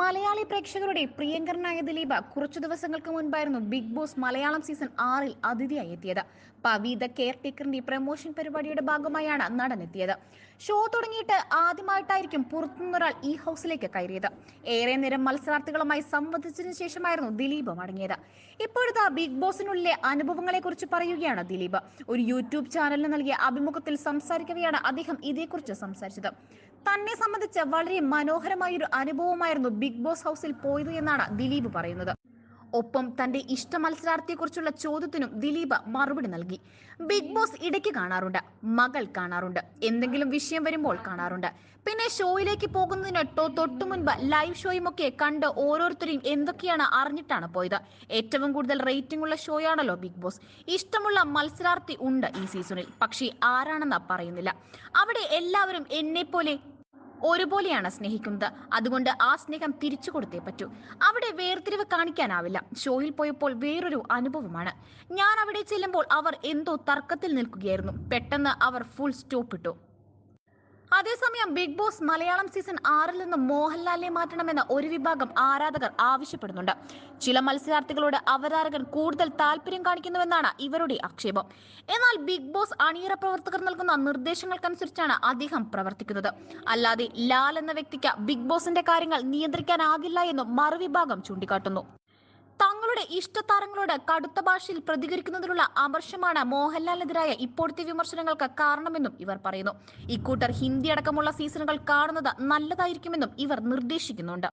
മലയാളി പ്രേക്ഷകരുടെ പ്രിയങ്കരനായ ദിലീപ് കുറച്ചു ദിവസങ്ങൾക്ക് മുൻപായിരുന്നു ബിഗ് ബോസ് മലയാളം സീസൺ ആറിൽ അതിഥിയായി എത്തിയത്. പവി കെയർ ടേക്കറിന്റെ പ്രമോഷൻ പരിപാടിയുടെ ഭാഗമായാണ് നടൻ എത്തിയത് ഷോ തുടങ്ങിയിട്ട് ആദ്യമായിട്ടായിരിക്കും പുറത്തുനിന്നൊരാൾ ഈ ഹൗസിലേക്ക് കയറിയത്. ഏറെ നേരം മത്സരാർത്ഥികളുമായി സംവദിച്ചതിനു ശേഷമായിരുന്നു ദിലീപ് മടങ്ങിയത്. ഇപ്പോഴത്തെ ബിഗ് ബോസിനുള്ളിലെ അനുഭവങ്ങളെ കുറിച്ച് പറയുകയാണ് ദിലീപ്. ഒരു യൂട്യൂബ് ചാനലിന് നൽകിയ അഭിമുഖത്തിൽ സംസാരിക്കവെയാണ് അദ്ദേഹം ഇതേക്കുറിച്ച് സംസാരിച്ചത്. തന്നെ സംബന്ധിച്ച് വളരെ മനോഹരമായൊരു അനുഭവമായിരുന്നു ബിഗ് ബോസ് ഹൗസിൽ പോയത് എന്നാണ് ദിലീപ് പറയുന്നത്. ഒപ്പം തന്റെ ഇഷ്ട മത്സരാർത്ഥിയെക്കുറിച്ചുള്ള ചോദ്യത്തിനും ദിലീപ് മറുപടി നൽകി. ബിഗ് ബോസ് ഇടയ്ക്ക് കാണാറുണ്ട് മകൾ കാണാറുണ്ട് എന്തെങ്കിലും വിഷയം വരുമ്പോൾ കാണാറുണ്ട്. പിന്നെ ഷോയിലേക്ക് പോകുന്നതിന് തൊട്ടു മുൻപ് ലൈവ് ഷോയുമൊക്കെ കണ്ട് ഓരോരുത്തരെയും എന്തൊക്കെയാണ് അറിഞ്ഞിട്ടാണ് പോയത്? ഏറ്റവും കൂടുതൽ റേറ്റിംഗ് ഉള്ള ഷോയാണല്ലോ ബിഗ് ബോസ് ഇഷ്ടമുള്ള മത്സരാർത്ഥി ഉണ്ട് ഈ സീസണിൽ പക്ഷേ ആരാണെന്ന് പറയുന്നില്ല. അവിടെ എല്ലാവരും എന്നെപ്പോലെ ഒരുപോലെയാണ് സ്നേഹിക്കുന്നത്. അതുകൊണ്ട് ആ സ്നേഹം തിരിച്ചു കൊടുത്തേ പറ്റൂ. അവിടെ വേർതിരിവ് കാണിക്കാനാവില്ല. ഷോയിൽ പോയപ്പോൾ വേറൊരു അനുഭവമാണ്. ഞാൻ അവിടെ ചെല്ലുമ്പോൾ അവർ എന്തോ തർക്കത്തിൽ നിൽക്കുകയായിരുന്നു. പെട്ടെന്ന് അവർ ഫുൾ സ്റ്റോപ്പ് ഇട്ടു. അതേസമയം ബിഗ് ബോസ് മലയാളം സീസൺ ആറിൽ നിന്ന് മോഹൻലാലിനെ മാറ്റണമെന്ന് ഒരു വിഭാഗം ആരാധകർ ആവശ്യപ്പെടുന്നുണ്ട്. ചില മത്സരാർത്ഥികളോട് അവതാരകൻ കൂടുതൽ താല്പര്യം കാണിക്കുന്നുവെന്നാണ് ഇവരുടെ ആക്ഷേപം. എന്നാൽ ബിഗ് ബോസ് അണിയറ പ്രവർത്തകർ നൽകുന്ന നിർദ്ദേശങ്ങൾക്കനുസരിച്ചാണ് അദ്ദേഹം പ്രവർത്തിക്കുന്നത്. അല്ലാതെ ലാൽ എന്ന വ്യക്തിക്ക് ബിഗ് ബോസിന്റെ കാര്യങ്ങൾ നിയന്ത്രിക്കാനാകില്ല എന്നും മറുവിഭാഗം ചൂണ്ടിക്കാട്ടുന്നു. തങ്ങളുടെ ഇഷ്ടതാരങ്ങളോട് കടുത്ത ഭാഷയിൽ പ്രതികരിക്കുന്നതിനുള്ള അമർഷമാണ് മോഹൻലാലിനെതിരായ ഇപ്പോഴത്തെ വിമർശനങ്ങൾക്ക് കാരണമെന്നും ഇവർ പറയുന്നു. ഇക്കൂട്ടർ ഹിന്ദി അടക്കമുള്ള സീസണുകൾ കാണുന്നത് നല്ലതായിരിക്കുമെന്നും ഇവർ നിർദ്ദേശിക്കുന്നുണ്ട്.